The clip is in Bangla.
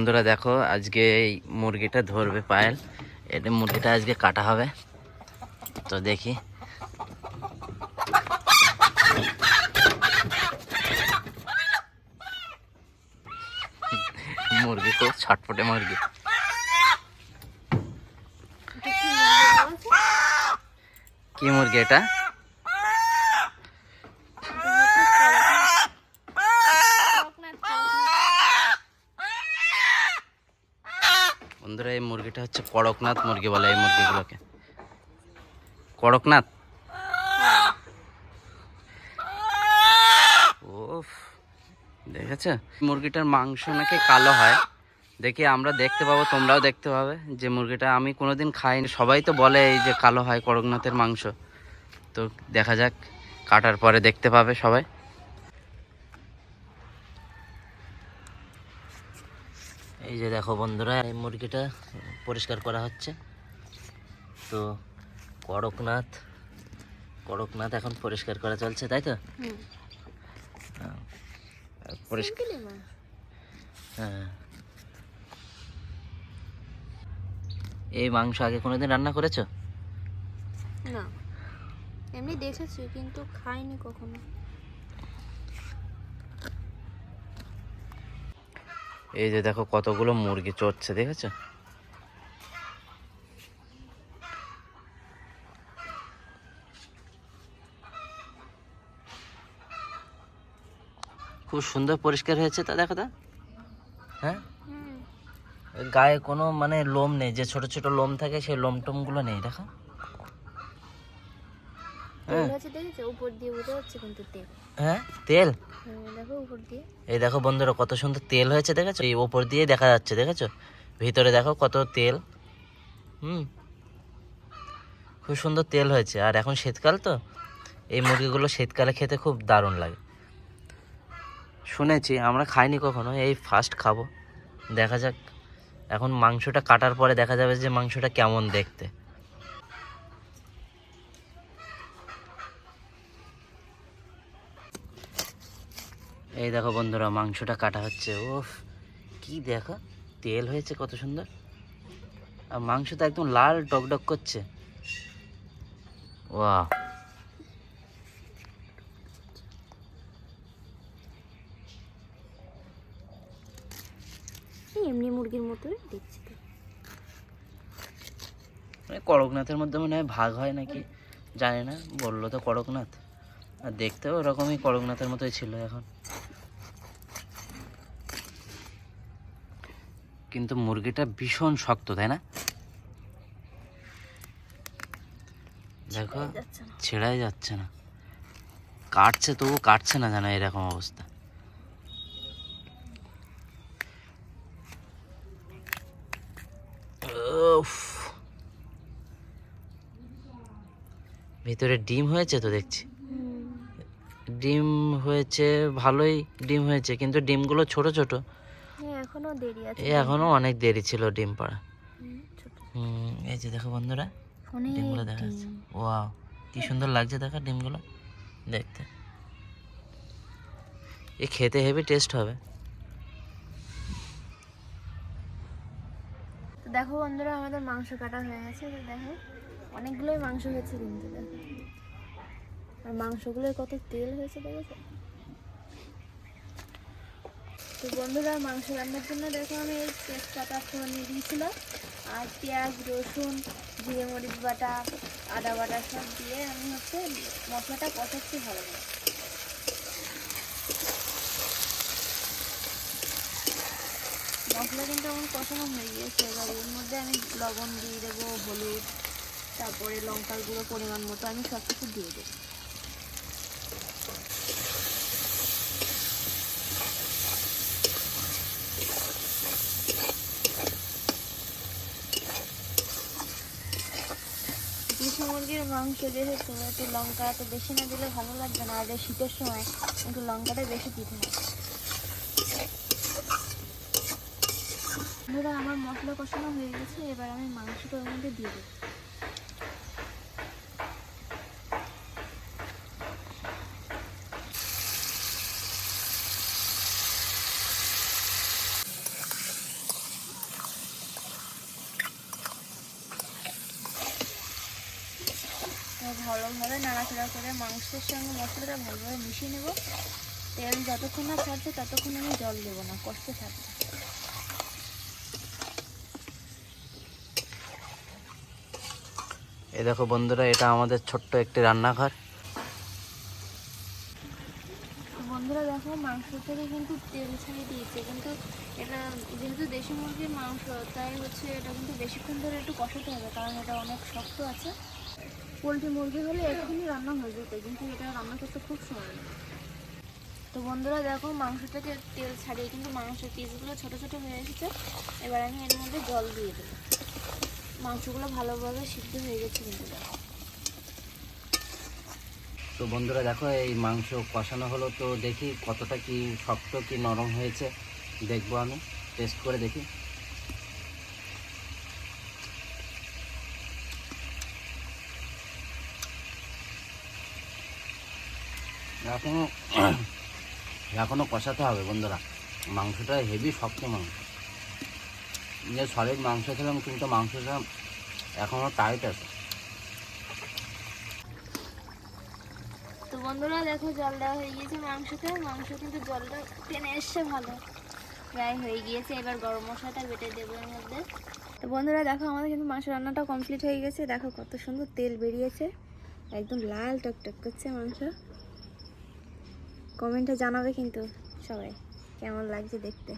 বন্ধুরা দেখো, আজকে এই মুরগিটা ধরবে পায়েল। এটা মুরগিটা আজকে কাটা হবে। তো দেখি। মুরগি খুব ছটফটে মুরগি। কি মুরগি এটা? বন্ধুরা, এই মুরগিটা হচ্ছে কড়কনাথ মুরগি বলে এই মুরগিগুলোকে। কড়কনাথ? ওফ দেখেছ? মুরগিটার মাংস নাকি কালো হয়। দেখি আমরা দেখতে পাবো, তোমরাও দেখতে পাবে যে মুরগিটা আমি কোনোদিন খাইনি। সবাই তো বলে এই যে কালো হয় কড়কনাথের মাংস। তো দেখা যাক, কাটার পরে দেখতে পাবে সবাই। এই যে দেখো বন্ধুরা এই মুরগিটা পরিষ্কার করা হচ্ছে। তো কড়কনাথ কড়কনাথ এখন পরিষ্কার করা চলছে তাই তো? হ্যাঁ। পরিষ্কার হ্যাঁ। এই মাংস আগে কোনোদিন রান্না করেছ? না। এমনি দেখেছি কিন্তু খাইনি কখনো। এই যে দেখো কতগুলো মুরগি চড়ছে দেখেছ? খুব সুন্দর পরিষ্কার হয়েছে তা দেখো তা। হ্যাঁ? গায়ে কোনো মানে লোম নেই যে ছোট ছোট লোম থাকে সেই লোম টোমগুলো নেই দেখো হ্যাঁ তেল আছে দেখেছ উপর দিয়ে বোঝা যাচ্ছে কিন্তু তেল হ্যাঁ তেল হ্যাঁ, দেখো উপর দিয়ে এই দেখো বন্ধুরা কত সুন্দর তেল হয়েছে দেখেছ? এই ওপর দিয়ে দেখা যাচ্ছে দেখেছ? ভিতরে দেখো কত তেল। হুম। খুব সুন্দর তেল হয়েছে। আর এখন শীতকাল তো এই মুরগিগুলো শীতকালে খেতে খুব দারুণ লাগে। শুনেছি আমরা খাইনি কখনো এই ফার্স্ট খাব। দেখা যাক। এখন মাংসটা কাটার পরে দেখা যাবে যে মাংসটা কেমন দেখতে। এই দেখো বন্ধুরা মাংসটা কাটা হচ্ছে। ওফ কি দেখো তেল হয়েছে কত সুন্দর। আর মাংসটা একদম লাল টকটক করছে। ওয়া এমনি মুরগির মতোই দেখছি তো। মানে কড়কনাথের মধ্যে মনে হয় ভাগ হয় নাকি জানি না বলল তো কড়কনাথ আর দেখতেও ওরকমই কড়কনাথের মতোই ছিল এখন। কিন্তু মুরগিটা ভীষণ শক্ত তাই না? দেখো ছেড়াই যাচ্ছে না। কাটছে তবু কাটছে না জানো এরকম অবস্থা। উফ। ভিতরে ডিম হয়েছে তো দেখছি? ডিম হয়েছে ভালোই ডিম হয়েছে কিন্তু ডিমগুলো ছোট ছোট। এখনও দেরি আছে এখনও অনেক দেরি ছিল ডিম পাড়া। হুম, এই যে দেখো বন্ধুরা ডিমগুলো দেখা যাচ্ছে। ওয়াও কি সুন্দর লাগছে দেখা ডিমগুলো দেখতে। এ খেতে হেভি টেস্ট হবে। তো দেখো বন্ধুরা আমাদের মাংস কাটা হয়ে গেছে তো দেখো অনেকগুলোই মাংস হয়েছে কিন্তু দেখো। আর মাংসগুলোর কত তেল হয়েছে দেখেছ? তো বন্ধুরা, মাংস রান্নার জন্য দেখো আমি এই তেজপাতা ফোড়নে দিয়েছিলাম আর পেঁয়াজ, রসুন, জিরে, মরিচ বাটা, আদা বাটা সব দিয়ে আমি হচ্ছে মশলাটা কষাচ্ছি ভালো করে। মশলা কিন্তু আমার কষানো হয়ে গিয়েছে। এবার এর মধ্যে আমি লবণ দিয়ে দেবো, হলুদ, তারপরে লঙ্কার গুঁড়ো পরিমাণ মতো আমি সব কিছু দিয়ে দেবো দেশি মাংস যেহেতু একটু লঙ্কা এত বেশি না দিলে ভালো লাগবে না। আর শীতের সময় একটু লঙ্কাটা বেশি দিতে হয়। বন্ধুরা, আমার মশলা কষানো হয়ে গেছে, এবার আমি মাংসটা ওর মধ্যে দিয়ে দেবো। ভালোভাবে নাড়াচাড়া করে মাংসের সঙ্গে মশলাটা ভালোভাবে মিশিয়ে নেব। তেল যতক্ষণ না ছাড়ছে ততক্ষণ আমি জল দেবো না কষতে থাকবে। এই দেখো বন্ধুরা এটা আমাদের ছোট্ট একটি রান্নাঘর। বন্ধুরা দেখো মাংস থেকে কিন্তু তেল ছাড়িয়ে দিয়েছে কিন্তু এটা যেহেতু দেশি মুরগির মাংস তাই হচ্ছে এটা কিন্তু বেশিক্ষণ ধরে একটু কষাতে হবে কারণ এটা অনেক শক্ত আছে। পোলট্রি মুরগি হলে এক্ষুনি রান্না হয়ে যেত, কিন্তু এটা রান্না করতে খুব সময়। তো বন্ধুরা দেখো, মাংসটাকে তেল ছাড়িয়ে কিন্তু মাংসের পিসগুলো ছোটো ছোটো হয়ে এসেছে। এবার আমি এর মধ্যে জল দিয়ে দেবো। মাংসগুলো ভালোভাবে সিদ্ধ হয়ে গেছে কিন্তু তো বন্ধুরা দেখো, এই মাংস কষানো হলো তো দেখি কতটা কি শক্ত কি নরম হয়েছে। দেখব আমি টেস্ট করে দেখি। এখনও এখনও কষাতে হবে বন্ধুরা। মাংসটা হেভি শক্ত মাংস। যে সলিড মাংস খেলাম, কিন্তু মাংসটা এখনও টাইট আছে। তো বন্ধুরা, দেখো জল দেওয়া হয়ে গিয়েছে মাংসতে মাংস কিন্তু জলটা টেনে এসছে ভালো। প্রায় হয়ে গিয়েছে। এবার গরম মশলাটা বেটে দেবো এর মধ্যে। তো বন্ধুরা, দেখো আমাদের কিন্তু মাংস রান্নাটা কমপ্লিট হয়ে গেছে। দেখো কত সুন্দর তেল বেরিয়েছে। একদম লাল টকটক করছে মাংস। কমেন্টে জানাবে কিন্তু সবাই। কেমন লাগছে দেখতে?